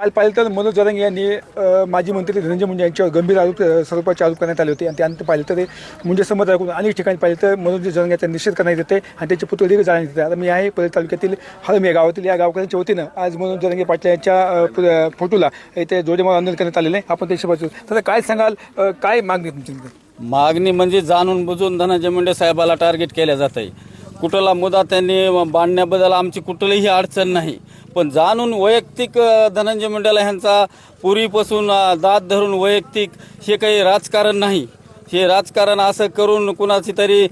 काल पाहिलं तर मनोज जरंगे यांनी माजी मंत्री धनंजय मुंडे यांच्यावर गंभीर आरोप स्वरूपाचे आरोप करण्यात आले होते. आणि त्यानंतर पाहिलं तर ते मुंडे समज अनेक ठिकाणी पाहिलं तर मनोज जरंगे यांचा निषेध करण्यात येते आणि त्याचे पुतळे देखील जाण्यात येते आता मी आहे परत तालुक्यातील हळम या गावातील. या गावकऱ्यांच्या वतीनं आज मनोज जरंगे पाटील यांच्या फोटोला इथे जोडेमार आंदोलन करण्यात आलेलं आहे. आपण त्याच्या बाजू तर काय सांगाल? काय मागणी तुमची मागणी म्हणजे जाणून बुजून धनंजय मुंडे साहेबाला टार्गेट केल्या जात आहे कुठला मुद्दा त्यांनी बांधण्याबद्दल आमची कुठलीही अडचण नाही. पण जाणून वैयक्तिक धनंजय मुंडेला ह्यांचा पूर्वीपासून दाद दात धरून वैयक्तिक हे काही राजकारण नाही. हे राजकारण असं करून कुणाची तरी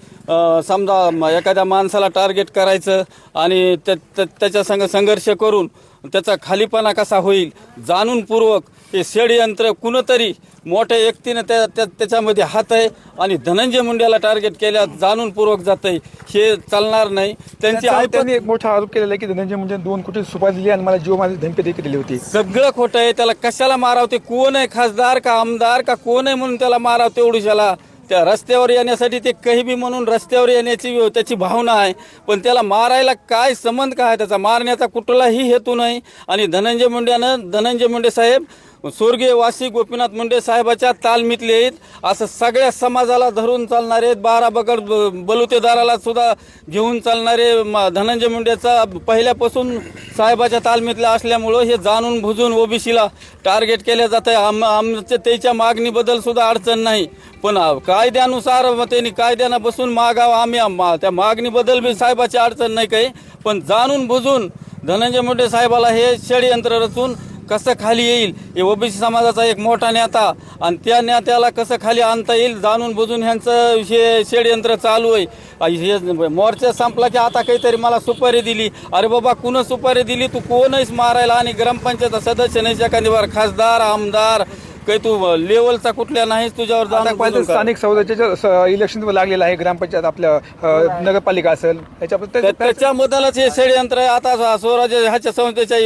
समजा एखाद्या माणसाला टार्गेट करायचं आणि त्या- त्याच्या संग संघर्ष करून त्याचा खालीपणा कसा होईल जाणूनपूर्वक हे षडयंत्र कुणतरी मोठ्या व्यक्तीनं त्या त्या- त्याच्यामध्ये हात आहे आणि धनंजय मुंडेला टार्गेट केल्या जाणूनपूर्वक जात आहे. हे चालणार नाही. त्यांची त्यांचा- त्यांनी एक मोठा आरोप केलेला आहे की धनंजय मुंडे दोन कोटी सुपारी दिली आणि मला जीव माझी धमकी देखील दिली होती. सगळं खोटं आहे. त्याला कशाला मारावं ते कोण आहे खासदार का आमदार का कोण आहे म्हणून त्याला मारावं तेवढीशाला त्या रस्त्यावर येण्यासाठी ते काही बी म्हणून रस्त्यावर येण्याची त्याची भावना आहे. पण त्याला मारायला काय संबंध काय आहे? त्याचा मारण्याचा कुठलाही हेतू नाही. आणि धनंजय मुंड्यानं धनंजय मुंडे साहेब स्वर्गीय वासी गोपीनाथ मुंडे साहेबाच्या तालमीतले आहेत. असं सगळ्या समाजाला धरून चालणारे बारा बगड ब- बलुतेदाराला सुद्धा घेऊन चालणारे धनंजय मुंडेचा पहिल्यापासून साहेबाच्या तालमीतल्या असल्यामुळं हे जाणून बुजून ओबीसीला टार्गेट केलं जात आहे. आम आमच्या त्याच्या मागणीबद्दल सुद्धा अडचण नाही. पण कायद्यानुसार त्यांनी कायद्यानं बसून मागावं. आम्ही त्या मागणीबद्दल बी साहेबाची अडचण नाही काही. पण जाणून बुजून धनंजय मुंडे साहेबाला हे षडयंत्र रचून कसं खाली येईल? हे ओबीसी समाजाचा एक मोठा नेता आणि त्या नेत्याला कसं खाली आणता येईल जाणून बुजून ह्यांचं हे षडयंत्र चालू आहे. हे मोर्चा संपला की आता काहीतरी मला सुपारी दिली. अरे बाबा कुणं सुपारी दिली? तू कोणच मारायला आणि ग्रामपंचायत सदस्य नाही एखादी खासदार आमदार काही तू लेवलचा कुठल्या नाहीच तुझ्यावर आता जाणून कर. स्थानिक स्वराज्याच्या इलेक्शन लागलेलं आहे ग्रामपंचायत आपल्या अ, नगरपालिका असेल त्या- याच्याबद्दल त्याच्याबद्दलच हे षडयंत्र आहे. आता स्वराज्य ह्याच्या संस्थेच्या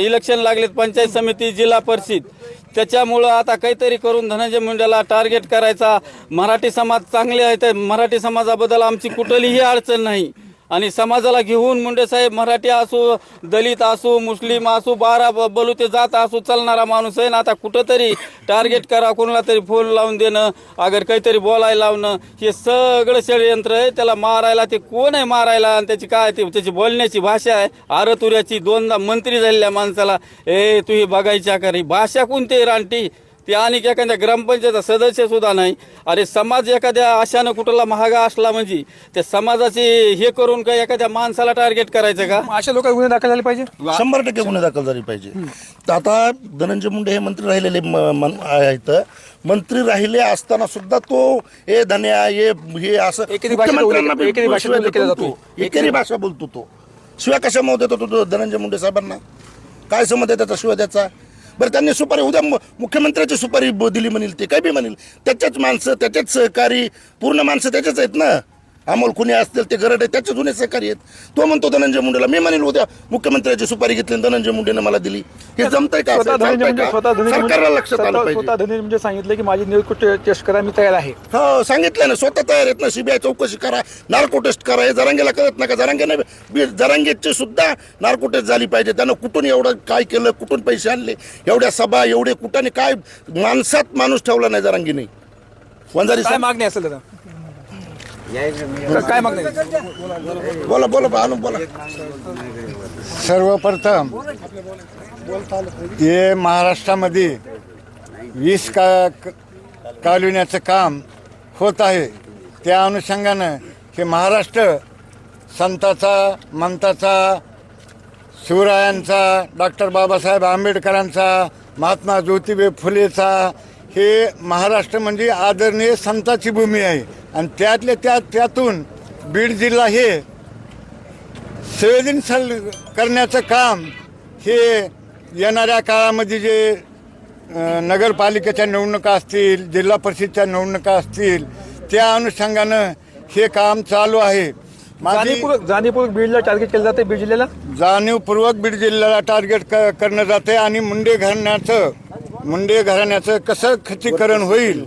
इलेक्शन लागलेत पंचायत समिती जिल्हा परिषद. त्याच्यामुळं आता काहीतरी करून धनंजय मुंडेला टार्गेट करायचा. मराठी समाज चांगले आहे तर मराठी समाजाबद्दल आमची कुठलीही अडचण नाही. आणि समाजाला घेऊन मुंडे साहेब मराठी असू दलित असू मुस्लिम असू बारा ब- बलुते जात असू चालणारा माणूस आहे ना आता कुठंतरी टार्गेट करा कोणाला तरी फोन लावून देणं अगर काहीतरी बोलायला लावणं हे सगळं षडयंत्र आहे. त्याला मारायला ते कोण आहे मारायला? आणि त्याची काय ते त्याची बोलण्याची भाषा आहे. आरतुऱ्याची दोनदा मंत्री झालेल्या माणसाला ए तू ही बघायच्या का भाषा कोणती रानटी? ते आणि एखाद्या ग्रामपंचायत सदस्य सुद्धा नाही. अरे समाज एखाद्या अशानं कुठला महागा असला म्हणजे त्या समाजाचे हे करून काय एखाद्या माणसाला टार्गेट करायचं का? अशा लोकांवर गुन्हे दाखल झाले पाहिजे? शंभर टक्के गुन्हे दाखल झाले पाहिजे. तर आता धनंजय मुंडे हे मंत्री राहिलेले म- मन- आहेत. मंत्री राहिले असताना सुद्धा तो हे धन्या हे हे असं एकेरी भाषेत मुख्यमंत्र्यांना उल्लेख- बी एकेरी भाषेत शिव्या उल्लेख केला देतो जातो. तो. एकेरी भाषा बोलतो तो. शिवाय कशामुळे देतो तो धनंजय मुंडे साहेबांना? काय संमत आहे त्याचा शिवाय त्याचा? बरं त्यांनी सुपारी उद्या मुख्यमंत्र्याची सुपारी दिली म्हणेल ते काय बी म्हणील. त्याच्याच माणसं त्याच्याच सहकारी पूर्ण माणसं त्याच्याच आहेत ना? अमोल कुणी असतील ते गरड आहे त्याचे जुने सहकारी आहेत. तो म्हणतो धनंजय मुंडेला. मी म्हणेल उद्या मुख्यमंत्र्याची सुपारी घेतली धनंजय मुंडेने मला दिली. हे जमतंय का असं? का? सरकारला लक्षात आलं पाहिजे. स्वतः धनंजय मुंडे सांगितलं की माझी नियुक्त टेस्ट करा मी तयार आहे. हो सांगितलं ना. स्वतः तयार आहेत ना. सीबीआय चौकशी करा. नार्को टेस्ट करा. हे जरांगेला कळत नका जरांगेने बी- जरांगेची सुद्धा नार्को टेस्ट झाली पाहिजे. त्यानं कुठून एवढं काय केलं? कुठून पैसे आणले? एवढ्या सभा एवढे कुठाने काय? माणसात माणूस ठेवला नाही जरांगीने. वंजारी काय साहेब मागणी असेल दादा? काय मागणी बोला बोला आणून बोला. सर्वप्रथम हे महाराष्ट्रामध्ये वीस का कालविण्याचं काम होत आहे. त्या अनुषंगानं हे महाराष्ट्र संताचा मंताचा शिवरायांचा डॉक्टर बाबासाहेब आंबेडकरांचा महात्मा ज्योतिबा फुलेचा हे महाराष्ट्र म्हणजे आदरणीय संताची भूमी आहे. आणि त्यातल्या त्यात त्यातून बीड जिल्हा हे संवेदनशील करण्याचं काम हे येणाऱ्या काळामध्ये जे नगरपालिकेच्या निवडणुका असतील जिल्हा परिषदच्या निवडणुका असतील त्या अनुषंगानं हे काम चालू आहे. जाणीवपूर्वक जाणीवपूर्वक बीडला टार्गेट केलं जाते बीड जिल्ह्याला? जाणीवपूर्वक बीड जिल्ह्याला टार्गेट क करणं जाते आणि मुंडे घराण्याचं मुंडे घराण्याचं कसं खच्चीकरण होईल?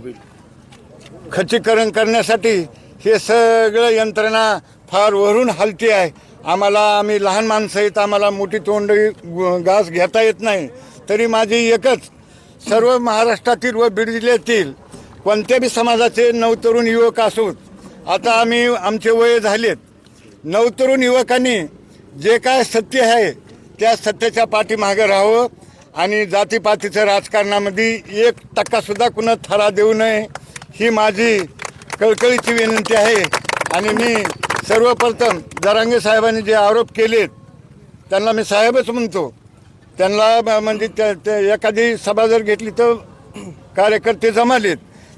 खचीकरण करण्यासाठी हे सगळं यंत्रणा फार वरून हलती आहे. आम्हाला आम्ही लहान माणसं आहेत आम्हाला मोठी तोंड घास घेता येत नाही. तरी माझी एकच सर्व महाराष्ट्रातील व बीड जिल्ह्यातील कोणत्या बी समाजाचे नवतरुण युवक असोत आता आम्ही आमचे वय झालेत. नवतरुण युवकांनी जे काय सत्य आहे त्या सत्याच्या पाठीमागे राहावं आणि जातीपातीचं राजकारणामध्ये एक टक्कासुद्धा कुणा थरा देऊ नये. ही माझी कळकळीची विनंती आहे. आणि मी सर्वप्रथम जरांगे साहेबांनी जे आरोप केलेत त्यांना मी साहेबच म्हणतो. त्यांना म्हणजे त्या- ते एखादी सभा जर घेतली तर कार्यकर्ते जमालेत.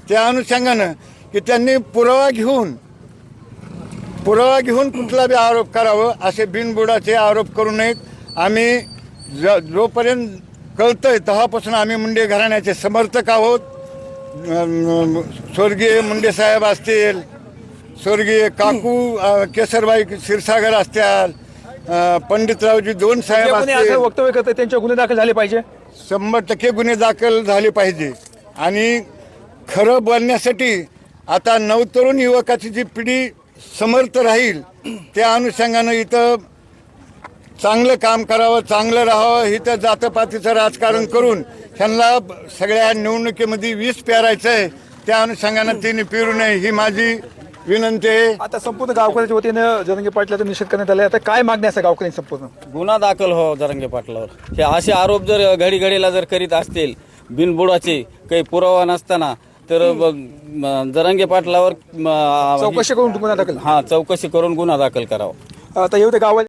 त्या अनुषंगानं की त्यांनी पुरावा घेऊन पुरावा घेऊन कुठला बी आरोप करावं असे बिनबुडाचे आरोप करू नयेत. आम्ही ज जोपर्यंत कळतंय तेव्हापासून आम्ही मुंडे घराण्याचे समर्थक आहोत. स्वर्गीय मुंडे साहेब असतील स्वर्गीय काकू केसरबाई क्षीरसागर असतील पंडितरावजी दोन साहेब कोणी असतील. असं वक्तव्य करतात त्यांचे गुन्हे दाखल झाले पाहिजे? शंभर टक्के गुन्हे दाखल झाले पाहिजे. आणि खरं बोलण्यासाठी आता नवतरुण युवकाची जी पिढी समर्थ राहील त्या अनुषंगानं इथं चांगलं काम करावं चांगलं राहावं इथं जातपातीचं राजकारण करून ह्यांना सगळ्या निवडणुकीमध्ये वीस पेरायचं आहे त्या अनुषंगानं तिने पेरू नये ही माझी विनंती आहे. आता संपूर्ण गावकऱ्याच्या वतीनं जरंगे पाटलाचा निषेध करण्यात आला आता काय मागणी असं गावकऱ्यांची संपूर्ण? गुन्हा दाखल हो जरंगे पाटलावर. हे असे आरोप जर घडी घडीला जर करीत असतील बिनबुडाचे काही पुरावा नसताना तर जरंगे पाटलावर चौकशी करून गुन्हा दाखल. हा चौकशी करून गुन्हा दाखल करावा. आता येऊ गावात